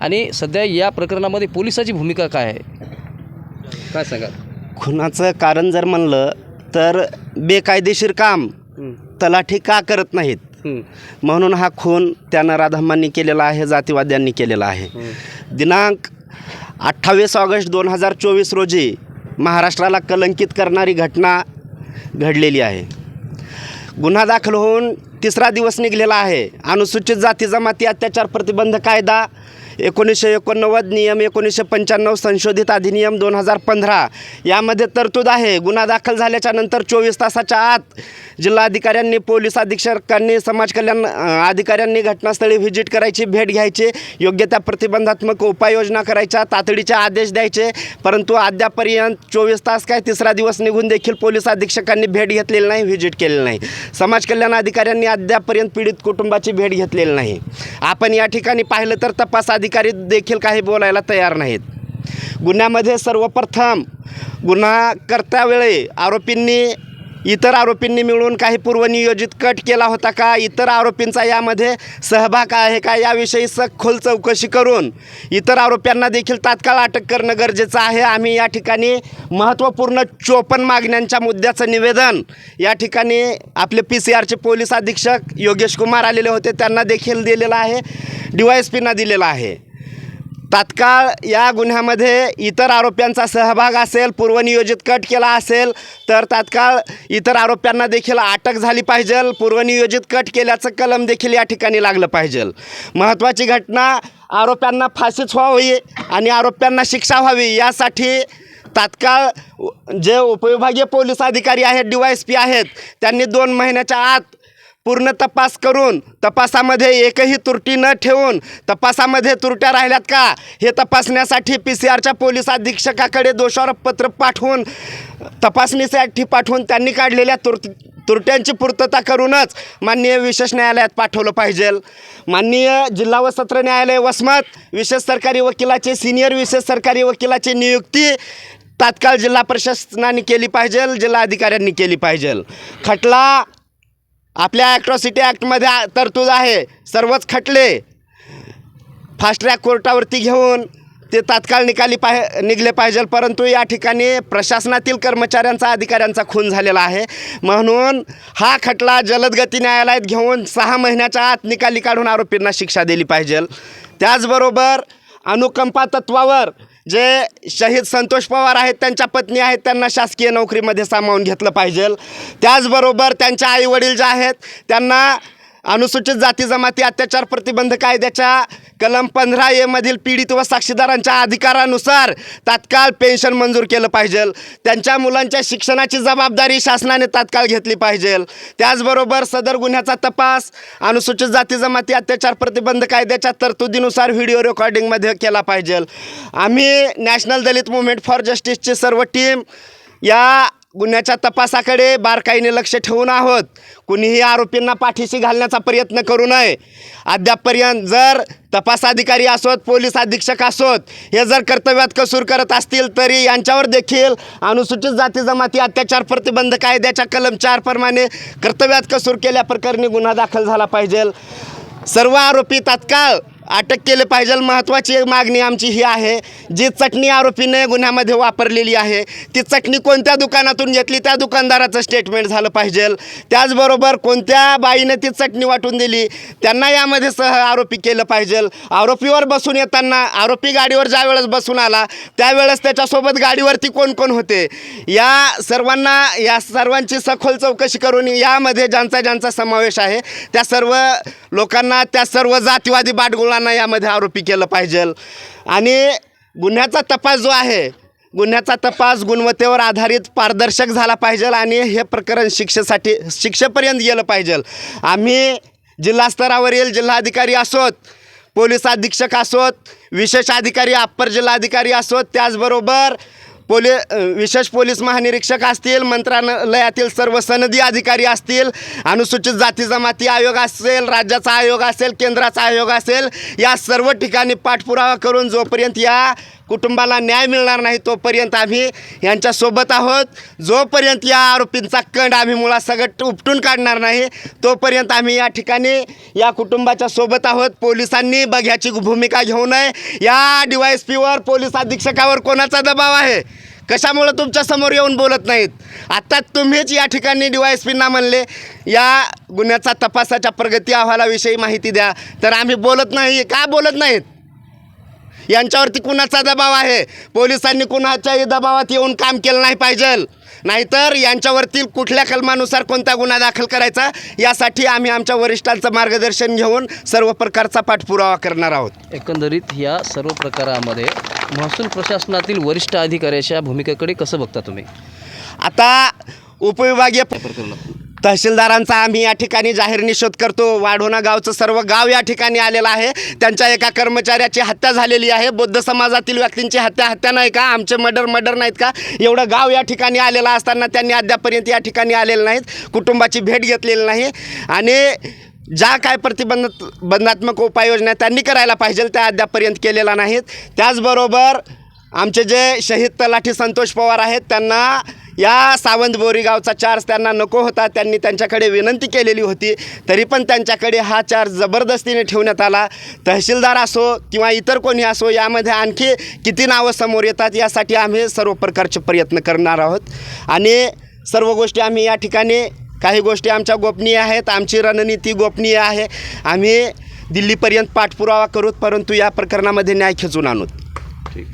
आणि सध्या या प्रकरणामध्ये पोलिसाची भूमिका काय आहे? काय सांगा खुनाचं कारण जर म्हणलं तर बेकायदेशीर काम तलाठी का करत नाहीत? म्हणून हा खून त्या नराधमांनी केलेला आहे जातीवाद्यांनी केलेला आहे. दिनांक अठ्ठावीस ऑगस्ट दोन हजार चोवीस रोजी महाराष्ट्राला कलंकित करणारी घटना घडलेली आहे. गुन्हा दाखल होऊन तिसरा दिवस निघलेला आहे. अनुसूचित जाती जमाती अत्याचार प्रतिबंध कायदा एकोणीसशे एकोणनव्वद नियम एकोणीसशे पंच्याण्णव संशोधित अधिनियम दोन हजार पंधरा. यामध्ये तरतूद आहे. गुन्हा दाखल झाल्याच्यानंतर चोवीस तासाच्या आत जिल्हाधिकाऱ्यांनी पोलीस अधीक्षकांनी समाज कल्याण अधिकाऱ्यांनी घटनास्थळी व्हिजिट करायची भेट घ्यायची योग्य त्या प्रतिबंधात्मक उपाययोजना करायच्या तातडीचे आदेश द्यायचे. परंतु अद्यापर्यंत चोवीस तास काय तिसरा दिवस निघून देखील पोलीस अधीक्षकांनी भेट घेतलेली नाही व्हिजिट केलेली नाही. समाज कल्याण अधिकाऱ्यांनी अद्यापर्यंत पीडित कुटुंबाची भेट घेतलेली नाही. आपण या ठिकाणी पाहिलं तर तपास अधिकारी देखील काही बोलायला तयार नाहीत. गुन्ह्यामध्ये सर्वप्रथम गुन्हा करत्यावेळी आरोपींनी इतर आरोपींनी मिळून काही पूर्वनियोजित कट केला होता का? इतर आरोपींचा यामध्ये सहभाग आहे का? याविषयी सखोल चौकशी करून इतर आरोप्यांना देखील तात्काळ अटक करणं गरजेचं आहे. आम्ही या ठिकाणी महत्त्वपूर्ण चोपन्न मागण्यांच्या मुद्द्याचं निवेदन या ठिकाणी आपले पी सी आरचे पोलीस अधीक्षक योगेश कुमार आलेले होते. त्यांना देखील दिलेलं आहे. डी वाय एस पींना दिलेला आहे. तात्काळ या गुन्ह्यामध्ये इतर आरोप्यांचा सहभाग असेल पूर्वनियोजित कट केला असेल तर तात्काळ इतर आरोप्यांना देखील अटक झाली पाहिजे पूर्वनियोजित कट केल्याचं कलम देखील या ठिकाणी लागलं पाहिजे. महत्त्वाची घटना आरोप्यांना फाशीच व्हावी आणि आरोप्यांना शिक्षा व्हावी यासाठी तात्काळ जे उपविभागीय पोलीस अधिकारी आहेत डी वाय एस पी आहेत त्यांनी दोन महिन्याच्या आत पूर्ण तपास करून तपासामध्ये एकही त्रुटी न ठेवून तपासामध्ये त्रुट्या राहिल्यात का? हे तपासण्यासाठी पी सी आरच्या पोलीस अधीक्षकाकडे दोषारोपपत्र पाठवून तपासणीसाठी पाठवून त्यांनी काढलेल्या तुर त्रुट्यांची पूर्तता करूनच माननीय विशेष न्यायालयात पाठवलं पाहिजे. माननीय जिल्हा व सत्र न्यायालय वसमत विशेष सरकारी वकिलाचे सिनियर विशेष सरकारी वकिलाची नियुक्ती तात्काळ जिल्हा प्रशासनाने केली पाहिजे जिल्हाधिकाऱ्यांनी केली पाहिजे. खटला आपल्या ॲट्रॉसिटी ॲक्टमध्ये तरतूद आहे. सर्वच खटले. फास्ट ट्रॅक कोर्टावरती घेऊन ते तात्काळ निकाली पाहि निघले पाहिजे. परंतु या ठिकाणी प्रशासनातील कर्मचाऱ्यांचा अधिकाऱ्यांचा खून झालेला आहे. म्हणून हा खटला जलदगती न्यायालयात घेऊन सहा महिन्याच्या आत निकाली काढून आरोपींना शिक्षा दिली पाहिजे. त्याचबरोबर अनुकंपा तत्वावर जे शहीद संतोष पवार आहेत त्यांच्या पत्नी आहेत त्यांना शासकीय नोकरीमध्ये सामावून घेतलं पाहिजे. त्याचबरोबर त्यांच्या आईवडील जे आहेत त्यांना अनुसूचित जाती जमाती अत्याचार प्रतिबंध कायद्याच्या कलम पंधरा एमधील पीडित व साक्षीदारांच्या अधिकारानुसार तात्काळ पेन्शन मंजूर केलं पाहिजे. त्यांच्या मुलांच्या शिक्षणाची जबाबदारी शासनाने तात्काळ घेतली पाहिजे. त्याचबरोबर सदर गुन्ह्याचा तपास अनुसूचित जाती जमाती अत्याचार प्रतिबंध कायद्याच्या तरतुदीनुसार व्हिडिओ रेकॉर्डिंगमध्ये केला पाहिजे. आम्ही नॅशनल दलित मुवमेंट फॉर जस्टिसची सर्व टीम या गुन्ह्याच्या तपासाकडे बारकाईने लक्ष ठेवून आहोत. कुणीही आरोपींना पाठीशी घालण्याचा प्रयत्न करू नये. अद्यापपर्यंत जर तपास अधिकारी असोत पोलीस अधीक्षक असोत हे जर कर्तव्यात कसूर करत असतील तरी यांच्यावर देखील अनुसूचित जाती जमाती अत्याचार प्रतिबंध कायद्याच्या कलम चार प्रमाणे कर्तव्यात कसूर केल्याप्रकरणी गुन्हा दाखल झाला पाहिजे. सर्व आरोपी तात्काळ अटक केले पाहिजे. महत्त्वाची एक मागणी आमची ही आहे जी चटणी आरोपीने गुन्ह्यामध्ये वापरलेली आहे. ती चटणी कोणत्या दुकानातून घेतली? त्या दुकानदाराचं स्टेटमेंट झालं पाहिजे. त्याचबरोबर कोणत्या बाईने ती चटणी वाटून दिली? त्यांना यामध्ये सह आरोपी केलं पाहिजे. आरोपीवर बसून येताना आरोपी गाडीवर ज्या वेळेस बसून आला त्यावेळेस त्याच्यासोबत गाडीवरती कोण कोण होते? या सर्वांना या सर्वांची सखोल चौकशी करून यामध्ये ज्यांचा ज्यांचा समावेश आहे त्या सर्व लोकांना त्या सर्व जातीवादी सर्वांना यामध्ये आरोपी केलं पाहिजे. आणि गुन्ह्याचा तपास जो आहे गुन्ह्याचा तपास गुणवत्तेवर आधारित पारदर्शक झाला पाहिजे आणि हे प्रकरण शिक्षेसाठी शिक्षेपर्यंत गेलं पाहिजे. आम्ही जिल्हा स्तरावरील जिल्हाधिकारी असोत पोलीस अधीक्षक असोत विशेष अधिकारी अप्पर जिल्हाधिकारी असोत त्याचबरोबर पोली विशेष पोलीस महानिरीक्षक असतील मंत्रालयातील सर्व सनदी अधिकारी असतील अनुसूचित जाती जमाती आयोग असेल राज्याचा आयोग असेल केंद्राचा आयोग असेल या सर्व ठिकाणी पाठपुरावा करून जोपर्यंत या कुटुंबाला न्याय मिळणार नाही तोपर्यंत आम्ही यांच्यासोबत आहोत. जोपर्यंत या आरोपींचा कंड आम्ही मुळासकट उपटून काढणार नाही तोपर्यंत आम्ही या ठिकाणी या कुटुंबाच्या सोबत आहोत. पोलिसांनी बघ्याची भूमिका घेऊ नये. या डी वाय एस पीवर पोलीस अधीक्षकावर कोणाचा दबाव आहे? कशामुळं तुमच्यासमोर येऊन बोलत नाहीत? आत्ता तुम्हीच या ठिकाणी डी वाय एस पींना म्हणले या गुन्ह्याचा तपासाच्या प्रगती अहवालाविषयी माहिती द्या. तर आम्ही बोलत नाही. का बोलत नाहीत? यांच्यावरती कुणाचा दबाव आहे? पोलिसांनी कुणाच्याही दबावात येऊन काम केलं नाही पाहिजे. नाहीतर यांच्यावरती कुठल्या कलमानुसार कोणता गुन्हा दाखल करायचा यासाठी आम्ही आमच्या वरिष्ठांचं मार्गदर्शन घेऊन सर्व प्रकारचा पाठपुरावा करणार आहोत. एकंदरीत या सर्व प्रकारामध्ये महसूल प्रशासनातील वरिष्ठ अधिकाऱ्याच्या भूमिकेकडे कसं बघता तुम्ही? आता उपविभागीय तहसीलदारांचा आम्ही या ठिकाणी जाहीर निषेध करतो. वाढोणा गावचं सर्व गाव या ठिकाणी आलेलं आहे. त्यांच्या एका कर्मचाऱ्याची हत्या झालेली आहे. बौद्ध समाजातील व्यक्तींची हत्या हत्या नाही का? आमचे मर्डर मर्डर नाहीत का? एवढं गाव या ठिकाणी आलेलं असताना त्यांनी अद्यापर्यंत या ठिकाणी आलेलं नाहीत. कुटुंबाची भेट घेतलेली नाही. आणि ज्या काय प्रतिबंध बंधात्मक उपाययोजना त्यांनी करायला पाहिजे त्या अद्यापर्यंत केलेल्या नाहीत. त्याचबरोबर आमचे जे शहीद तलाठी संतोष पवार आहेत त्यांना या सावंत बोरीगावचा चार्ज त्यांना नको होता. त्यांनी त्यांच्याकडे विनंती केलेली होती. तरी पण त्यांच्याकडे हा चार्ज जबरदस्तीने ठेवण्यात आला. तहसीलदार असो किंवा इतर कोणी असो यामध्ये आणखी किती नावं समोर येतात यासाठी आम्ही सर्व प्रकारचे प्रयत्न करणार आहोत. आणि सर्व गोष्टी आम्ही या ठिकाणी काही गोष्टी आमच्या गोपनीय आहेत. आमची रणनीती गोपनीय आहे. आम्ही दिल्लीपर्यंत पाठपुरावा करूत परंतु या प्रकरणामध्ये न्याय खेचून आणूत. ठीक.